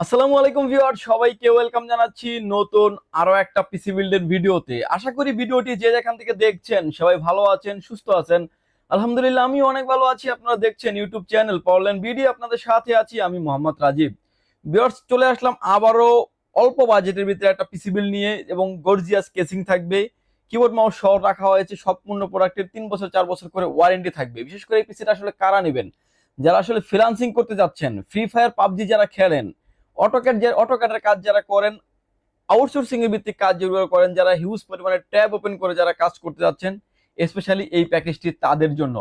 আসসালামু আলাইকুম ভিউয়ার সবাইকে ওয়েলকাম জানাচ্ছি নতুন আরও একটা পিসি বিল্ডের ভিডিওতে। আশা করি ভিডিওটি যে যেখান থেকে দেখছেন সবাই ভালো আছেন, সুস্থ আছেন। আলহামদুলিল্লাহ আমি অনেক ভালো আছি, আপনারা দেখছেন ইউটিউব চ্যানেল পাওয়ারল্যান্ড ভিডিও আপনাদের সাথে আছি আমি মোহাম্মদ রাজীব। ভিউয়ার্স, চলে আসলাম আবারও অল্প বাজেটের ভিতরে একটা পিসি বিল নিয়ে এবং গর্জিয়াস কেসিং থাকবে। কিবোর্ড মাউস সহ রাখা হয়েছে, সম্পূর্ণ প্রোডাক্টের তিন বছর, চার বছর করে ওয়ারেন্টি থাকবে। বিশেষ করে এই পিসিটা আসলে কারা নেবেন? যারা আসলে ফ্রিলান্সিং করতে যাচ্ছেন ফ্রি ফায়ার পাবজি যারা খেলেন অটোক্যাড যে অটোক্যাডের কাজ যারা করেন আউটসোর্সিং এর ভিত্তিক কাজ যেগুলো করেন, যারা হিউজ পরিমাণে ট্যাব ওপেন করে যারা কাজ করতে যাচ্ছেন স্পেশালি এই প্যাকেজটি তাদের জন্য।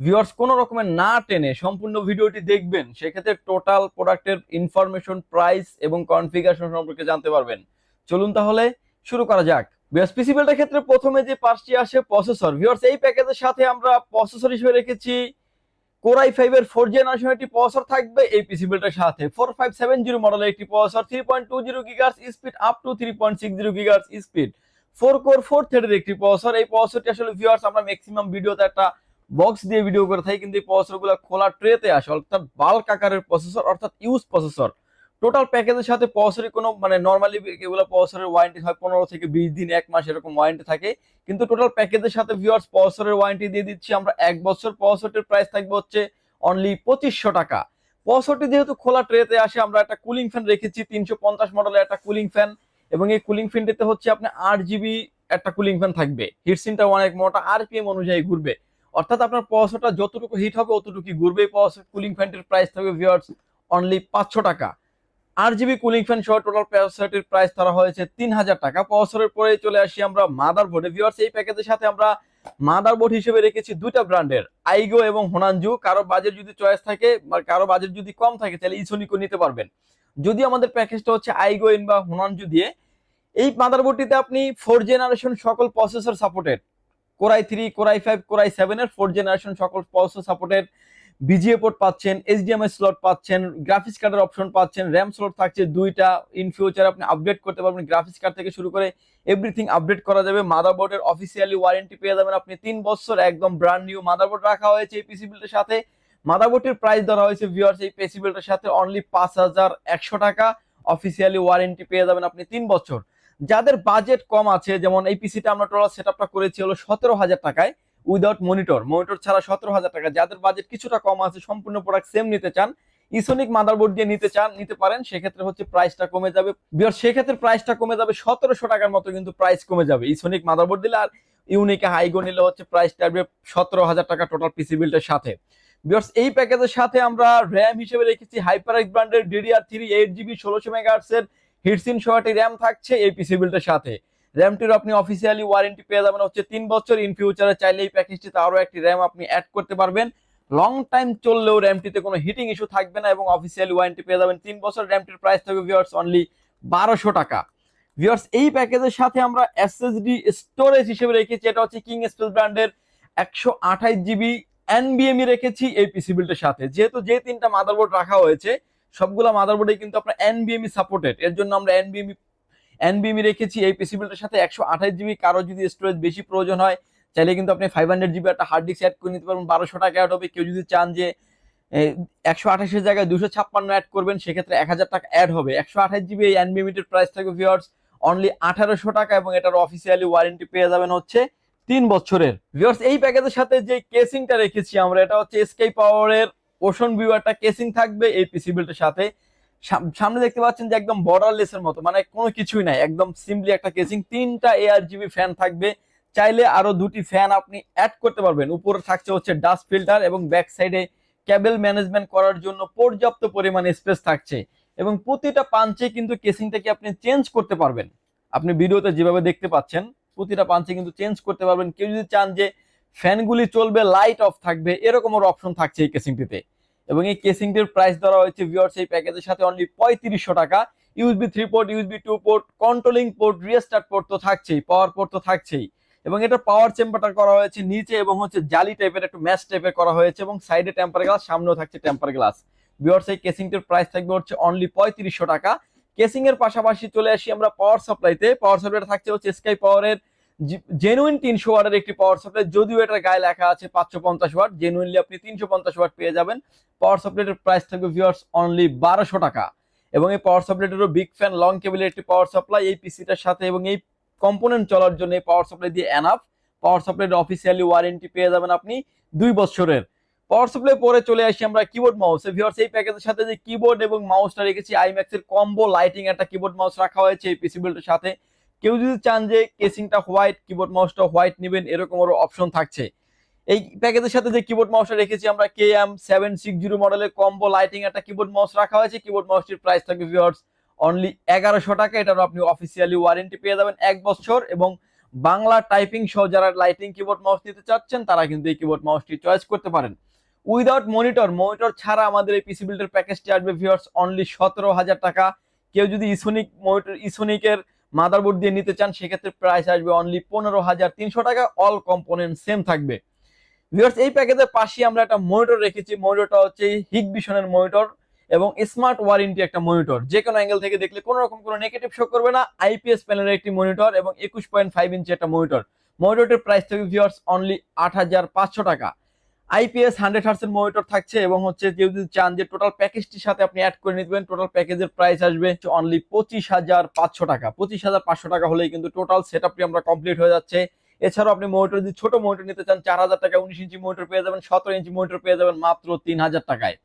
ভিউয়ার্স কোনো রকমের না টেনে সম্পূর্ণ ভিডিওটি দেখবেন, সেক্ষেত্রে টোটাল প্রোডাক্টের ইনফরমেশন প্রাইস এবং কনফিগারেশন সম্পর্কে জানতে পারবেন। চলুন তাহলে শুরু করা যাক। ভিউয়ার্স পিসিবিলটার ক্ষেত্রে প্রথমে যে পার্টটি আসে প্রসেসর ভিউয়ার্স এই প্যাকেজের সাথে আমরা প্রসেসর হিসেবে রেখেছি কোরাই ফাইভ এর ফোর জেনারেশন একটি প্রসেসর থাকবে এই পিসিবিলটার সাথে। ফোর ফাইভ সেভেন জিরো মডেলের একটি processor three point two zero gigahertz speed up to three point six zero gigahertz speed four core four থ্রেডের একটি প্রসেসর এই প্রসেসরটি আসলে ভিউয়ার্স আমরা ম্যাক্সিমাম ভিডিওতে একটা বক্স দিয়ে ভিডিও করে থাকি, কিন্তু এই প্রসেসরগুলো খোলা ট্রেতে আসে, অর্থাৎ বাল্ক আকারের প্রসেসর অর্থাৎ ইউজ প্রসেসর টোটাল প্যাকেজের সাথে প্রসেসরের কোনো মানে নর্মালি এগুলো প্রসেসরের ওয়ারেন্টি হয় পনেরো থেকে বিশ দিন, এক মাস এরকম ওয়ারেন্টি থাকে। কিন্তু টোটাল প্যাকেজের সাথে ভিউয়ার্স প্রসেসরের ওয়ারেন্টি দিয়ে দিচ্ছি, আমরা এক বছর প্রসেসরটির প্রাইস থাকবে হচ্ছে অনলি পঁচিশশো টাকা। পঁয়ষট্টি যেহেতু খোলা ট্রেতে আসে, আমরা একটা কুলিং ফ্যান রেখেছি, তিনশো পঞ্চাশ মডেলের একটা কুলিং ফ্যান এবং এই কুলিং ফ্যানটিতে হচ্ছে আপনি আট জিবি একটা কুলিং ফ্যান থাকবে। হিটসিনটা অনেক মোটা আর আরপিএম অনুযায়ী ঘুরবে। অর্থাৎ আপনার পয়সাটা যতটুকু হিট হবে অতটুকু ঘুরবে। এই কুলিং ফ্যানটির প্রাইস থাকবে ভিওয়ার্স অনলি পাঁচশো টাকা। আট জিবি কুলিং ফ্যান সহ টোটাল পয়সাটির প্রাইস ধরা হয়েছে তিন হাজার টাকা। পয়সরের পরে চলে আসি আমরা মাদার বোর্ডে ভিওয়ার্স এই প্যাকেজের সাথে আমরা মাদারবোর্ড হিসেবে রেখেছি দুইটা ব্র্যান্ডের আইগো এবং হোনানজু কারও বাজেট যদি চয়েস থাকে, বা কারও বাজেট যদি কম থাকে, তাহলে ইসোনিকো নিতে পারবেন। যদি আমাদের প্যাকেজটা হচ্ছে আইগো ইন বা হোনানজু দিয়ে, এই মাদারবোর্ডটিতে আপনি ফোর জেনারেশন সকল processor supported core i three core i five core i সেভেনের ফোর জেনারেশন সকল প্রসেসর সাপোর্টেড বিজিএ পোর্ট পাচ্ছেন এইচডিএমআই স্লট পাচ্ছেন গ্রাফিক্স কার্ডের অপশন পাচ্ছেন র্যাম স্লট থাকছে দুইটা ইন ফিউচার আপনি আপডেট করতে পারবেন গ্রাফিক্স কার্ড থেকে শুরু করে এভরিথিং আপডেট করা যাবে। মাদারবোর্ডের অফিসিয়ালি ওয়ারেন্টি পেয়ে যাবেন আপনি তিন বছর, একদম ব্র্যান্ড নিউ মাদারবোর্ড রাখা হয়েছে এই পিসি বিলটার সাথে। মাদারবোর্ডটির প্রাইস ধরা হয়েছে ভিউয়ার্স এই পিসি বিলটার সাথে অনলি পাঁচ হাজার একশো টাকা অফিসিয়ালি ওয়ারেন্টি পেয়ে যাবেন আপনি তিন বছর। যাদের বাজেট কম আছে, যেমন এই পিসিটা আমরা টোটাল সেট করেছি হলো সতেরো হাজার টাকায় উইদাউট মনিটর। মনিটর ছাড়া সতেরো হাজার টাকা। যাদের বাজেট কিছুটা কম আছে, সম্পূর্ণ প্রোডাক্ট সেম নিতে চান ইসোনিক মাদারবোর্ড দিয়ে নিতে চান, নিতে পারেন, সেক্ষেত্রে হচ্ছে প্রাইসটা কমে যাবে। সেক্ষেত্রে প্রাইসটা কমে যাবে সতেরোশো টাকার মতো, কিন্তু প্রাইস কমে যাবে। ইসোনিক মাদারবোর্ড দিলে আর ইউনিকে হাইগো নিলে হচ্ছে প্রাইসটা আসবে সতেরো হাজার টাকা টোটাল পিসি বিলটার সাথে। বিয়ার্স, এই প্যাকেজের সাথে আমরা র্যাম হিসেবে রেখেছি। হাইপারেক্স ব্র্যান্ডের ডিডিআর থ্রি এইট জিবি ষোলোশো মেগাহার্টসের হিটসিন সহটি র্যাম থাকছে এই পিসি বিলটার সাথে। র্যামটির আপনি অফিসিয়ালি ওয়ারেন্টি পেয়ে যাবেন হচ্ছে তিন বছর ইন ফিউচারে চাইলে এই প্যাকেজটিতে আরও একটি র্যাম আপনি অ্যাড করতে পারবেন। লং টাইম চললেও র্যামটিতে কোনো হিটিং ইস্যু থাকবে না এবং অফিসিয়ালি ওয়ারেন্টি পেয়ে যাবেন। তিন বছর র্যামটির প্রাইস থাকবে ভিওয়ার্স অনলি বারোশো টাকা। ভিওয়ার্স এই প্যাকেজের সাথে আমরা এসএসডি স্টোরেজ হিসেবে রেখেছি। এটা হচ্ছে কিং স্পেস ব্র্যান্ডের একশো আঠাইশ জিবি এনবিএমই রেখেছি এই পিসি বিল্ডের সাথে। যেহেতু যে তিনটা মাদারবোর্ড রাখা হয়েছে, সবগুলো মাদারবোর্ডে কিন্তু আপনার এনবিএমই সাপোর্টেড এর জন্য আমরা এনবিএমই এনবিএমই রেখেছি, এই পিসি বিল্ডের সাথে একশো আঠাশ জিবি কারও যদি স্টোরেজ বেশি প্রয়োজন হয়, চাইলে কিন্তু আপনি ফাইভ হান্ড্রেড জিবি একটা হার্ড ডিস্ক অ্যাড করে নিতে পারবেন, বারোশো টাকা অ্যাড হবে। কেউ যদি চান যে একশো আঠাশের জায়গায় দুশো ছাপ্পান্ন অ্যাড করবেন, সেক্ষেত্রে এক হাজার টাকা অ্যাড হবে। একশো আঠাশ জিবি এই এনবিএমিটের প্রাইস থাকবে ভিওয়ার্স অনলি আঠারোশো টাকা এবং এটার অফিসিয়ালি ওয়ারেন্টি পেয়ে যাবেন হচ্ছে তিন বছরের। ভিওয়ার্স এই প্যাকেজের সাথে যে কেসিংটা রেখেছি আমরা, এটা হচ্ছে এসকে পাওয়ারের ওশন ভিউ একটা কেসিং থাকবে এই পিসি বিল্ডের সাথে। সামনে দেখতে পাচ্ছেন যে একদম বর্ডারলেস এর মতো মানে কোনো কিছুই নাই, একদম সিম্পলি একটা কেসিং তিনটা এআর জিবি ফ্যান থাকবে, চাইলে আরও দুটি ফ্যান আপনি অ্যাড করতে পারবেন। উপরে থাকছে হচ্ছে ডাস্ট ফিল্টার এবং ব্যাক সাইডে ক্যাবেল ম্যানেজমেন্ট করার জন্য পর্যাপ্ত পরিমাণে স্পেস থাকছে এবং প্রতিটা পাঞ্চে কিন্তু কেসিংটাকে আপনি চেঞ্জ করতে পারবেন। আপনি ভিডিওতে যেভাবে দেখতে পাচ্ছেন, প্রতিটা পাঞ্চে কিন্তু চেঞ্জ করতে পারবেন। কেউ যদি চান যে ফ্যানগুলি চলবে লাইট অফ থাকবে এরকমও অপশন থাকছে এই কেসিংটিতে এবং এই কেসিংটির প্রাইস ধরা হয়েছে ভিওর্স এই প্যাকেজের সাথে অনলি পঁয়ত্রিশশো টাকা। USB three port USB two port controlling port restart port তো থাকছেই পাওয়ার পোর্ট তো থাকছেই। এবং এটা পাওয়ার চেম্বারটা করা হয়েছে নিচে এবং হচ্ছে জালি টাইপের একটু ম্যাচ টাইপের করা হয়েছে এবং সাইডে টেম্পার গ্লাস সামনেও থাকছে টেম্পার গ্লাস ভিওর্স এই কেসিংটির প্রাইস থাকবে হচ্ছে অনলি পঁয়ত্রিশশো টাকা। কেসিং এর পাশাপাশি চলে আসি আমরা পাওয়ার সাপ্লাইতে পাওয়ার সাপ্লাইটা থাকছে হচ্ছে স্কাই পাওয়ারের জেনুইন তিনশো ওয়াটের একটি পাওয়ার সাপ্লাই যদিও এটার গায়ে লেখা আছে পাঁচশো পঞ্চাশ ওয়াট জেনুইনলি আপনি তিনশো পঞ্চাশ ওয়াট পেয়ে যাবেন। পাওয়ার সাপ্লাইয়ের প্রাইস থাকবে ভিউয়ার্স অনলি বারোশো টাকা। এবং এই পাওয়ার সাপ্লাইটারও বিগ ফ্যান লং কেবলের একটি পাওয়ার সাপ্লাই এই পিসিটার সাথে এবং এই কম্পোনেন্ট চলার জন্য এই পাওয়ার সাপ্লাই দিয়ে এনাফ পাওয়ার সাপ্লাইয়ের অফিসিয়ালি ওয়ারেন্টি পেয়ে যাবেন আপনি দুই বছরের। পাওয়ার সাপ্লাই পরে চলে আসি আমরা কিবোর্ড মাউস ভিউয়ার্স এই প্যাকেজের সাথে যে কিবোর্ড এবং মাউসটা রেখেছি আইম্যাক্স এর কম্বো লাইটিং একটা কিবোর্ড মাউস রাখা হয়েছে এই পিসি বিল্ডের সাথে। কেউ যদি চান যে কেসিংটা হোয়াইট কিবোর্ড মাউসটা হোয়াইট নেবেন, এরকম আরও অপশন থাকছে। এই প্যাকেজের সাথে যে কিবোর্ড মাউসটা রেখেছি, আমরা K M seven six zero মডেলের কম্বো লাইটিং একটা কিবোর্ড মাউস রাখা হয়েছে। কিবোর্ড মাউসটির প্রাইস থাকবে ভিউয়ার্স অনলি এগারোশো টাকা। এটারও আপনি অফিসিয়ালি ওয়ারেন্টি পেয়ে যাবেন এক বছর। এবং বাংলা টাইপিং সহ যারা লাইটিং কিবোর্ড মাউস নিতে চাচ্ছেন, তারা কিন্তু এই কিবোর্ড মাউসটি চয়েস করতে পারেন। উইদাউট মনিটর মনিটর ছাড়া আমাদের এই পিসি বিল্ডের প্যাকেজটি আসবে ভিউয়ার্স অনলি সতেরো হাজার টাকা। কেউ যদি ইসোনিক মনিটর ইসোনিকের মাদারবোর্ড দিয়ে নিতে চান, সেক্ষেত্রে প্রাইস আসবে অনলি পনেরো হাজার তিনশো টাকা অল কম্পোনেন্ট সেম থাকবে। ভিউয়ার্স এই প্যাকেজের পাশে আমরা একটা মনিটর রেখেছি মনিটরটা হচ্ছে হিগ বিশনের মনিটর এবং স্মার্ট ওয়ারেন্টি একটা মনিটর যে কোনো অ্যাঙ্গেল থেকে দেখলে কোনো রকম কোনো নেগেটিভ শো করবে না আইপিএস প্যানেলের একটি মনিটর এবং একুশ পয়েন্ট ফাইভ ইঞ্চি একটা মনিটর মনিটরটির প্রাইস থাকবে ভিউয়ার্স অনলি আট হাজার পাঁচশো টাকা। আইপিএস হান্ড্রেড হার্সের মনিটর থাকছে এবং হচ্ছে কেউ যদি চান যে টোটাল প্যাকেজটির সাথে আপনি অ্যাড করে নিতে টোটাল প্যাকেজের প্রাইস আসবে অনলি পঁচিশ হাজার পাঁচশো টাকা। পঁচিশ হাজার পাঁচশো টাকা হলেই কিন্তু টোটাল সেট আপটি আমরা কমপ্লিট হয়ে যাচ্ছে। এছাড়াও আপনি মনিটর যদি ছোট মনিটর নিতে চান, চার হাজার টাকা উনিশ ইঞ্চি মনিটর পেয়ে যাবেন, সতেরো ইঞ্চি মনিটর পেয়ে যাবেন মাত্র তিন হাজার টাকায়।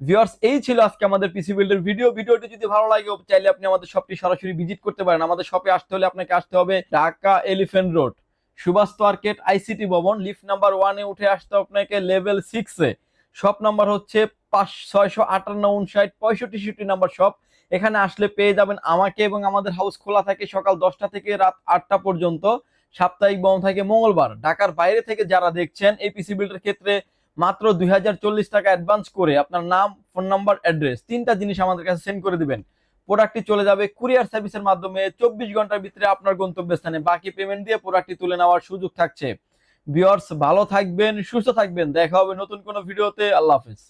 ভিউয়ার্স এই ছিল আজকে আমাদের পিসি বিল্ডের ভিডিও ভিডিওটি যদি ভালো লাগে, চাইলে আপনি আমাদের শপটি সরাসরি ভিজিট করতে পারেন। আমাদের শপে আসতে হলে আপনাকে আসতে হবে Dhaka elephant road Subhash market ICT Bhaban, lift number ওয়ানে উঠে আসতে আপনাকে লেভেল সিক্সে শপ নাম্বার হচ্ছে পাঁচ, ছয়শো আটান্ন উনষাট, পঁয়ষট্টি ষট্টি নাম্বার শপ এখানে আসলে পেয়ে যাবেন আমাকে এবং আমাদের হাউস খোলা থাকে সকাল দশটা থেকে রাত আটটা পর্যন্ত। সাপ্তাহিক বন্ধ থাকে মঙ্গলবার। ঢাকার বাইরে থেকে যারা দেখছেন এই পিসি বিল্ডের ক্ষেত্রে মাত্র দুই হাজার চল্লিশ টাকা অ্যাডভান্স করে আপনার নাম ফোন নাম্বার অ্যাড্রেস তিনটা জিনিস আমাদের কাছে সেন্ড করে দিবেন। প্রোডাক্টটি চলে যাবে কুরিয়ার সার্ভিসের মাধ্যমে চব্বিশ ঘণ্টার ভিতরে আপনার গন্তব্যস্থানে। বাকি পেমেন্ট দিয়ে প্রোডাক্টটি তুলে নেওয়ার সুযোগ থাকছে। ভিউয়ার্স, ভালো থাকবেন, সুস্থ থাকবেন। দেখা হবে নতুন কোনো ভিডিওতে। আল্লাহ হাফেজ।